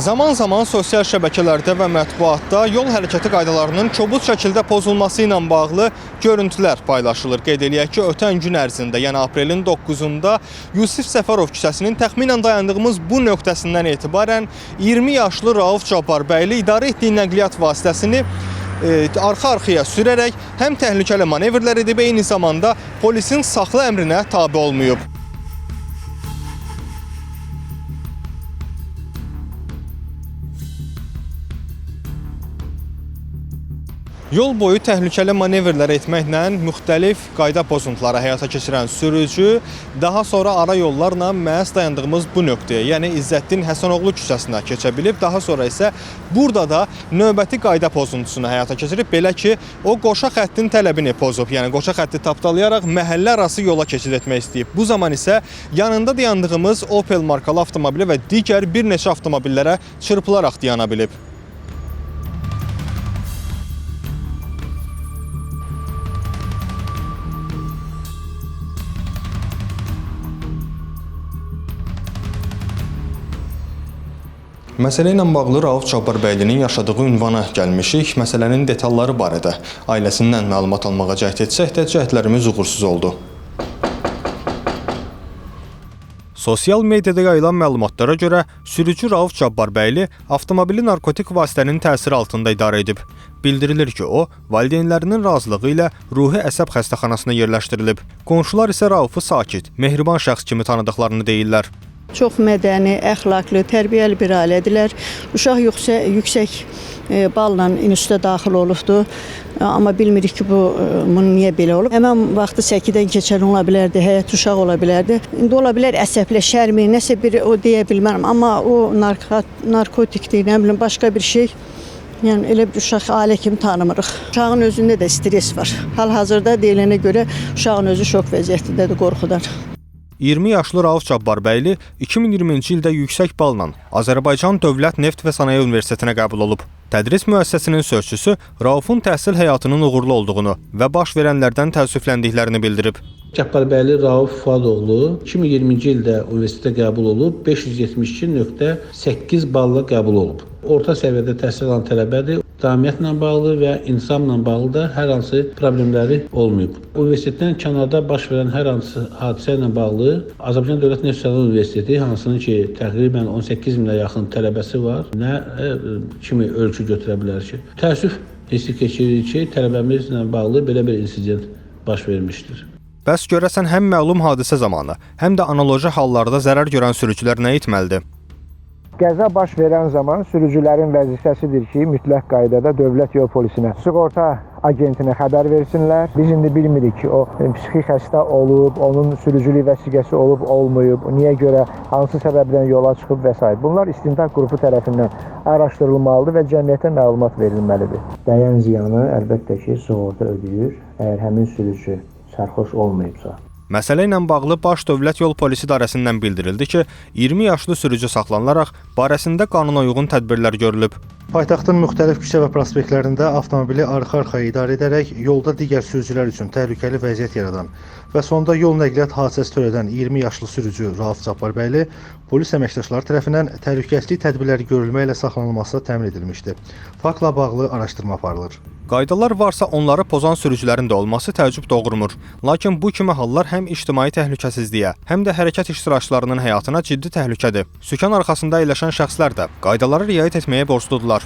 Zaman-zaman sosial şəbəkələrdə və mətbuatda yol hərəkəti qaydalarının kobud şəkildə pozulması ilə bağlı görüntülər paylaşılır. Qeyd eləyək ki, ötən gün ərzində, yəni aprelin 9-da Yusif Səfərov küçəsinin təxminən dayandığımız bu nöqtəsindən etibarən 20 yaşlı Rauf Cabarbəyli idarə etdiyi nəqliyyat vasitəsini e, arxa-arxaya sürərək həm təhlükəli manevrlər edib, eyni zamanda polisin saxlı əmrinə tabe olmayıb. Yol boyu təhlükəli manevrlər etməklə müxtəlif qayda pozuntuları həyata keçirən sürücü daha sonra ara yollarla məhz dayandığımız bu nöqtəyə, yəni İzzəddin Həsənoğlu küçəsinə keçə bilib. Daha sonra isə burada da növbəti qayda pozuntusunu həyata keçirib. Belə ki, o qoşa xəttin tələbini pozub, yəni qoşa xətti tapdalayaraq məhəllə arası yola keçid etmək istəyib. Bu zaman isə yanında dayandığımız Opel markalı avtomobili və digər bir neçə avtomobillərə çırpılaraq dayana bilib. Məsələ ilə bağlı Rauf Cabbarbəylinin yaşadığı ünvana gəlmişik. Məsələnin detalları barədə ailəsindən məlumat almağa cəhd etsək də cəhdlərimiz uğursuz oldu. Sosial mediada yayılan məlumatlara görə sürücü Rauf Cabbarbəyli avtomobili narkotik vasitənin təsiri altında idarə edib. Bildirilir ki, o valideynlərinin razılığı ilə ruhi əsəb xəstəxanasına yerləşdirilib. Qonşular isə Raufu sakit, mehriban şəxs kimi tanıdıqlarını deyirlər. Çox mədəni, əxlaqlı, tərbiyəli bir ailədirlər. Uşaq yüksək, yüksək e, balla instituta daxil olubdu. E, Amma bilmirik ki, bu e, bunun niyə belə olub. Həmin vaxtı səkidən keçən ola bilərdi, həyat uşaq ola bilərdi. İndi ola bilər əsəbləşərmi, nəsə bir o deyə bilmərəm. Amma o narkat, narkotikdir, nə bilim başqa bir şey. Yəni elə bir uşaq ailə kimi tanımırıq. Uşağın özündə də stres var. Hal-hazırda deyilənə görə uşağın özü şok vəziyyətindədir qorxudan. 20 yaşlı Rauf Cabarbəyli 2020-ci ildə yüksək balla Azərbaycan Dövlət Neft və Sənaye Universitetinə qəbul olub. Tədris müəssisəsinin sözçüsü Raufun təhsil həyatının uğurlu olduğunu və baş verənlərdən təəssüfləndiklərini bildirib. Cəbbarbəyli Rauf Fuadoğlu 2020-ci ildə universitetə qəbul olub, 572.8 balla qəbul olub. Orta səviyyədə təhsil alan tələbədir. Cəmiyyətlə bağlı və intizamla bağlı da hər hansı problemləri olmayıb. Universitetdən kənarda baş verən hər hansı hadisə ilə bağlı Azərbaycan Dövlət Sənaye Universiteti, hansının ki təqribən 18 minə yaxın tələbəsi var, nə e, kimi ölçü götürə bilər ki? Təəssüf hissi keçiririk ki, tələbəmizlə bağlı belə bir insident baş vermişdir. Bəs görəsən həm məlum hadisə zamanı, həm də analoji hallarda zərər görən sürücülər nə etməlidir? Qəza baş verən zaman sürücülərin vəzifəsidir ki, mütləq qaydada dövlət yol polisinə, sığorta agentinə xəbər versinlər. Biz indi bilmirik ki, o e, psixi xəstə olub, onun sürücülük vəsiqəsi olub, olmayıb, niyə görə, hansı səbəbdən yola çıxıb və s. Bunlar istintaq qrupu tərəfindən araşdırılmalıdır və cəmiyyətə məlumat verilməlidir. Dəyən ziyanı əlbəttə ki, sığorta ödəyir, əgər həmin sürücü sərxoş olmayıbsa. Məsələ ilə bağlı Baş Dövlət Yol Polisi İdarəsindən bildirildi ki, 20 yaşlı sürücü saxlanılaraq barəsində qanuna uyğun tədbirlər görülüb. Paytaxtın müxtəlif küçə və prospektlərində avtomobili arxa-arxaya idarə edərək yolda digər sürücülər üçün təhlükəli vəziyyət yaradan və sonda yol nəqliyyat hadisəsi törədən 20 yaşlı sürücü Rauf Cabarbəyli polis əməkdaşları tərəfindən təhlükəsizlik tədbirləri görülməklə saxlanılması təmin edilmişdi. Faktla bağlı araşdırma aparılır. Qaydalar varsa onları pozan sürücülərin də olması təəccüb doğurmur. Lakin bu kimi hallar həm ictimai təhlükəsizliyə, həm də hərəkət iştirakçılarının həyatına ciddi təhlükədir. Sükan arxasında əyləşən şəxslər də qaydalara riayət etməyə borcludurlar.